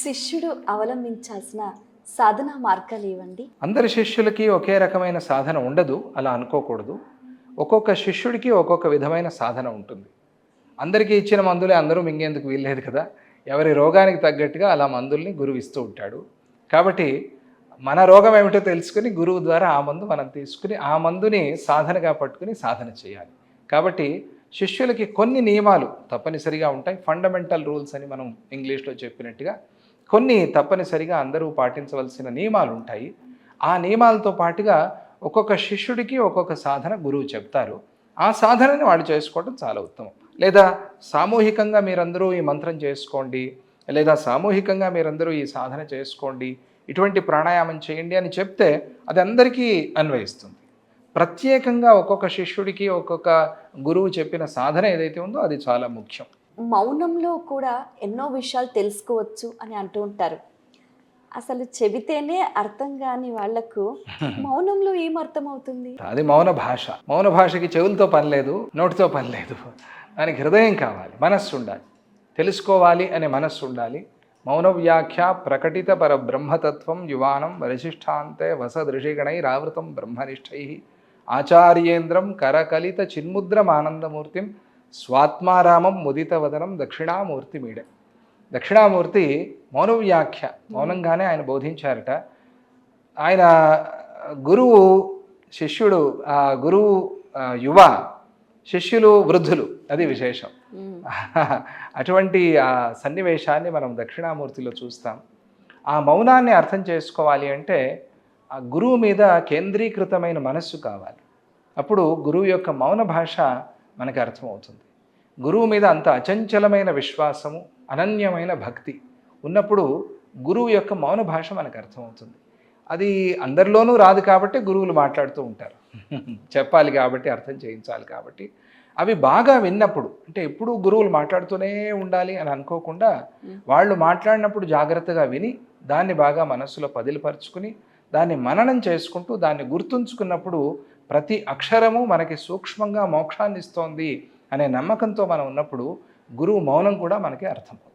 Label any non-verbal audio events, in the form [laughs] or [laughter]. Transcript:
శిష్యుడు అవలంబించాల్సిన సాధనా మార్గాలు ఏవండి? అందరి శిష్యులకి ఒకే రకమైన సాధన ఉండదు అలా అనుకోకూడదు. ఒక్కొక్క శిష్యుడికి ఒక్కొక్క విధమైన సాధన ఉంటుంది. అందరికీ ఇచ్చిన మందులే అందరూ మింగేందుకు వీల్లేదు కదా. ఎవరి రోగానికి తగ్గట్టుగా అలా మందుల్ని గురువు ఇస్తూ ఉంటాడు. కాబట్టి మన రోగం ఏమిటో తెలుసుకుని గురువు ద్వారా ఆ మందు మనం తీసుకుని ఆ మందుని సాధనగా పట్టుకుని సాధన చేయాలి. కాబట్టి శిష్యులకి కొన్ని నియమాలు తప్పనిసరిగా ఉంటాయి. ఫండమెంటల్ రూల్స్ అని మనం ఇంగ్లీష్లో చెప్పినట్టుగా కొన్ని తప్పనిసరిగా అందరూ పాటించవలసిన నియమాలు ఉంటాయి ఆ నియమాలతో పాటుగా ఒక్కొక్క శిష్యుడికి ఒక్కొక్క సాధన గురువు చెప్తారు. ఆ సాధనని వాళ్ళు చేసుకోవడం చాలా ఉత్తమం. లేదా సామూహికంగా మీరందరూ ఈ మంత్రం చేసుకోండి లేదా సామూహికంగా మీరందరూ ఈ సాధన చేసుకోండి ఇటువంటి ప్రాణాయామం చేయండి అని చెప్తే అది అందరికీ అన్వయిస్తుంది. ప్రత్యేకంగా ఒక్కొక్క శిష్యుడికి ఒక్కొక్క గురువు చెప్పిన సాధన ఏదైతే ఉందో అది చాలా ముఖ్యం. మౌనంలో కూడా ఎన్నో విషయాలు తెలుసుకోవచ్చు అని అంటూ ఉంటారు. అసలు చెబితేనే అర్థం కాని వాళ్ళకు [laughs] మౌనంలో ఏం అర్థం అవుతుంది అది మౌన భాష. మౌన భాషకి చెవులతో పని లేదు నోటితో పని లేదు. దానికి హృదయం కావాలి మనస్సు ఉండాలి. తెలుసుకోవాలి అనే మనస్సు ఉండాలి. మౌన వ్యాఖ్య ప్రకటిత పర బ్రహ్మతత్వం యువానం వరిశిష్టాంతే వసదృషిగణైరావృతం బ్రహ్మనిష్టై. ఆచార్యేంద్రం కరకలిత చిన్ముద్రమానందమూర్తిం స్వాత్మారామం ముదితవదనం దక్షిణామూర్తి మౌన వ్యాఖ్య మౌనంగానే ఆయన బోధించారట. ఆయన గురువు శిష్యుడు ఆ గురువు యువ శిష్యులు వృద్ధులు అది విశేషం. అటువంటి ఆ సన్నివేశాన్ని మనం దక్షిణామూర్తిలో చూస్తాం. ఆ మౌనాన్ని అర్థం చేసుకోవాలి అంటే ఆ గురువు మీద కేంద్రీకృతమైన మనస్సు కావాలి. అప్పుడు గురువు యొక్క మౌన భాష మనకు అర్థమవుతుంది. గురువు మీద అంత అచంచలమైన విశ్వాసము అనన్యమైన భక్తి ఉన్నప్పుడు గురువు యొక్క మౌన భాష మనకు అర్థమవుతుంది. అది అందరిలోనూ రాదు కాబట్టి గురువులు మాట్లాడుతూ ఉంటారు. చెప్పాలి కాబట్టి అర్థం చేయించాలి కాబట్టి. అవి బాగా విన్నప్పుడు అంటే ఎప్పుడూ గురువులు మాట్లాడుతూనే ఉండాలి అని అనుకోకుండా వాళ్ళు మాట్లాడినప్పుడు జాగ్రత్తగా విని దాన్ని బాగా మనస్సులో పదిలిపరుచుకుని దాన్ని మననం చేసుకుంటూ దాన్ని గుర్తుంచుకున్నప్పుడు ప్రతి అక్షరము మనకి సూక్ష్మంగా మోక్షాన్ని ఇస్తోంది అనే నమ్మకంతో మనం ఉన్నప్పుడు గురువు మౌనం కూడా మనకి అర్థం